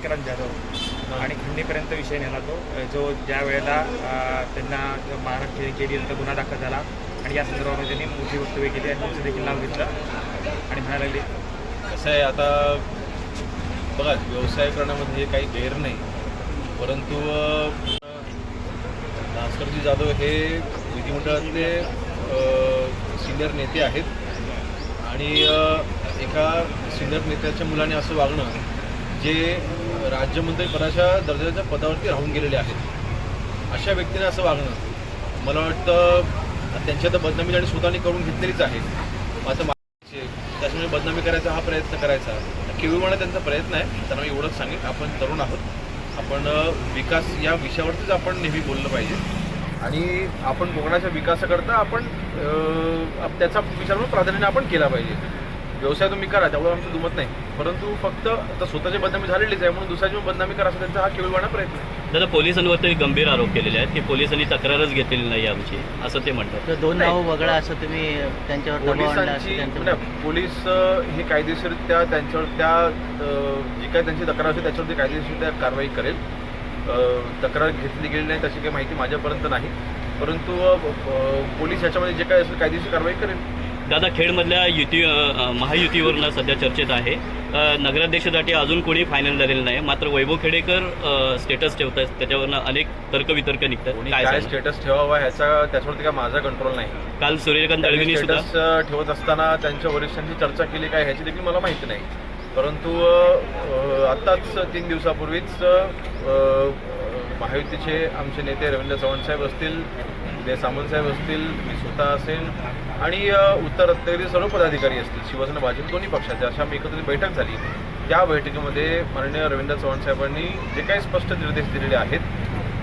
विक्रांत जाधव आणि खंडीपर्यंत विषय नेला तो. जो ज्या वेळेला त्यांना मारहाण केली केली नंतर गुन्हा दाखल झाला. आणि या संदर्भामध्ये त्यांनी मोठी वक्तव्य केली आणि त्यांचं देखील नाव घेतलं. आणि म्हणायला लागले कसं आहे आता बघा व्यवसाय करण्यामध्ये काही गैर नाही. परंतु भास्करजी जाधव हे विधिमंडळातले सिनियर नेते आहेत. आणि एका सिनियर नेत्याच्या मुलाने असं वागणं जे राज्यमंत्री पदाच्या दर्जाच्या पदावरती राहून गेलेले आहेत. अशा व्यक्तीने असं वागणं मला वाटतं त्यांच्या तर बदनामी आणि स्वतःने करून घेतलेलीच आहे. माझं मा- त्याच्यामुळे बदनामी करायचा हा प्रयत्न करायचा. केवळ त्यांचा प्रयत्न आहे. त्यांना मी एवढंच सांगेन. आपण तरुण आहोत. आपण विकास या विषयावरतीच आपण नेहमी बोललं पाहिजे. आणि आपण कोकणाच्या विकासाकरता आपण आप- त्याचा विचार प्राधान्याने आपण केला पाहिजे. व्यवसाय तुम्ही करा त्यामुळे आमचं दुमत नाही. परंतु फक्त आता स्वतःची बदनामी झालेलीच आहे म्हणून दुसऱ्याची बदनामी करा असा त्यांचा हा केवळवाणा प्रयत्न आहे. दादा पोलिसांवरती गंभीर आरोप केलेले आहेत की पोलिसांनी तक्रारच घेतलेली नाही आमची असं ते म्हणतात. तर दोन. नावं वगळा असं तुम्ही त्यांच्यावर दबाव आणला असं पोलिसांची त्यांचं नाही, पोलीस अ, हे कायदेशीररित्या त्यांच्यावर त्या अ, जी काय त्यांची तक्रार असेल त्याच्यावरती कायदेशीररित्या कारवाई करेल. अ, तक्रार घेतली गेली नाही तशी काही माहिती माझ्यापर्यंत नाही. परंतु अ, पोलीस याच्यामध्ये जे काय असेल कायदेशीर कारवाई करेल. दादा खेडमधल्या युती महायुतीवरनं सध्या चर्चेत आहे. नगराध्यक्षासाठी अजून कोणी फायनल झालेलं नाही. मात्र वैभव खेडेकर स्टेटस ठेवतात त्याच्यावरनं अनेक तर्कवितर्क निघतात. काय? स्टेटस ठेवावा ह्याचा त्याच्यावरती काय माझा कंट्रोल नाही. काल सूर्यकांत दळवींनी स्टेटस ठेवत असताना त्यांच्या वरिष्ठांची चर्चा केली काय ह्याची देखील मला माहिती नाही. परंतु आत्ताच तीन दिवसापूर्वीच महायुतीचे आमचे नेते रवींद्र चव्हाण साहेब असतील उदय सामंत साहेब असतील मी स्वतः असेल आणि उत्तर रत्नागिरी सर्व पदाधिकारी असतील शिवसेना भाजप दोन्ही पक्षाचे अशा आम्ही एकत्रित बैठक झाली. त्या बैठकीमध्ये माननीय रवींद्र चव्हाण साहेबांनी जे काही स्पष्ट निर्देश दिलेले आहेत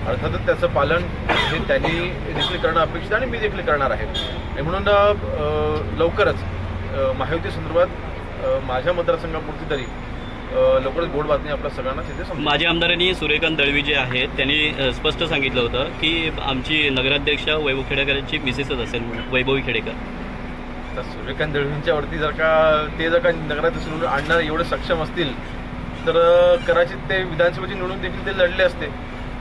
अर्थातच त्याचं पालन हे त्यांनी देखील करणं अपेक्षित आणि मी देखील करणार आहे. आणि म्हणून लवकरच महायुती संदर्भात माझ्या मतदारसंघापुरती तरी लवकरच गोड बातमी आपल्या सगळ्यांना तिथे आमदारांनी सूर्यकांत दळवी जे आहेत त्यांनी स्पष्ट सांगितलं होतं की आमची नगराध्यक्ष वैभव खेडेकरांची मिसेसच असेल वैभवी खेडेकर. तर सूर्यकांत दळवींच्या वरती जर का ते जर का नगराध्यक्ष आणणार एवढे सक्षम असतील तर कदाचित ते विधानसभेची निवडणूक देखील ते लढले असते.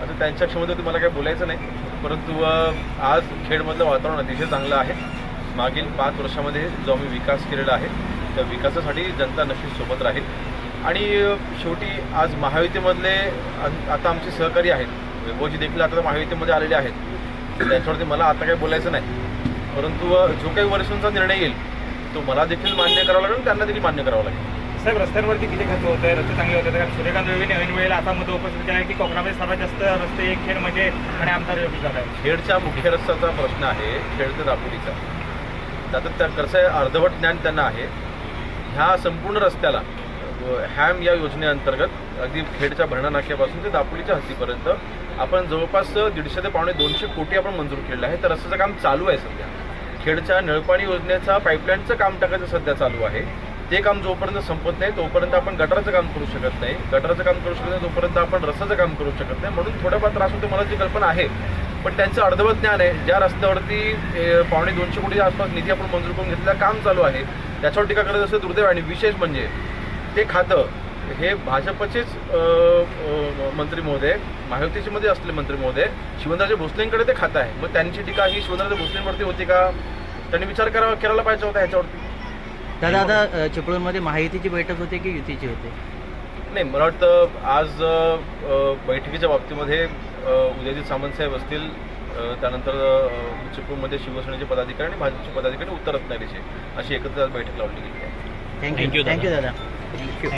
आता त्यांच्या क्षमतेवरती मला काही बोलायचं नाही परंतु आज खेडमधलं वातावरण अतिशय चांगलं आहे. मागील पाच वर्षामध्ये जो आम्ही विकास केलेला आहे त्या विकासासाठी जनता नक्कीच सोबत राहील. आणि शेवटी आज महायुतीमधले आता आमचे सहकारी आहेत. वैभवजी देखील आता महायुतीमध्ये आलेले आहेत. त्यांच्यावरती मला आता काही बोलायचं नाही. परंतु जो काही वरिष्ठांचा निर्णय येईल तो मला देखील मान्य करावा लागेल त्यांना देखील मान्य करावा लागेल. साहेब रस्त्यांवरती किती खर्च होत आहे? रस्ते चांगले होते. कारण सूर्यकांत रवीने ऐन वेळेला असा मुद्दा उपस्थित केला आहे की कोकणामध्ये सर्वात जास्त रस्ते एक खेड म्हणजे आणि आमदार योगी झाला आहे खेडच्या मुख्य रस्त्याचा प्रश्न आहे खेड ते दापोलीचा. आता त्या कसं अर्धवट ज्ञान त्यांना आहे. ह्या संपूर्ण रस्त्याला हॅम या योजनेअंतर्गत अगदी खेडच्या भरणा नाक्यापासून ते दापोलीच्या हद्दीपर्यंत आपण जवळपास दीडशे ते पावणे दोनशे कोटी आपण मंजूर केलेलं आहे. तर रस्त्याचं काम चालू आहे सध्या खेडच्या नळपाणी योजनेचा पाईपलाईनचं काम टाकायचं सध्या चालू आहे. ते काम जोपर्यंत संपत नाही तोपर्यंत आपण गटाराचं काम करू शकत नाही. गटाराचं काम करू शकत नाही तोपर्यंत आपण रस्त्याचं काम करू शकत नाही. म्हणून थोड्याफार त्रास होतो मला जी कल्पना आहे. पण त्यांचं अर्धवट ज्ञान आहे ज्या रस्त्यावरती पावणे दोनशे कोटीच्या आसपास निधी आपण मंजूर करून घेतलेलं काम चालू आहे त्याच्यावर टीका करत असं दुर्दैव. आणि विशेष म्हणजे ते खातं. हे भाजपचेच मंत्री महोदय महायुतीचे मध्ये असलेले मंत्री महोदय शिवराजे भोसलेंकडे ते खातं आहे. मग त्यांची टीका ही शिवराजे भोसलेंवरती होती का? त्यांनी विचार करावा करायला पाहिजे होता ह्याच्यावरती. दादा आता चिपळूणमध्ये महायुतीची बैठक होते की युतीची होते? नाही मला वाटतं आज बैठकीच्या बाबतीमध्ये अ, उदयजित सामंत साहेब असतील त्यानंतर चिपळूणमध्ये शिवसेनेचे पदाधिकारी आणि भाजपचे पदाधिकारी उत्तर रत्नागिरीचे अशी एकत्र आज बैठक लावली गेली आहे. थँक्यू you, दादा. थँक्यू दादा थँक्यू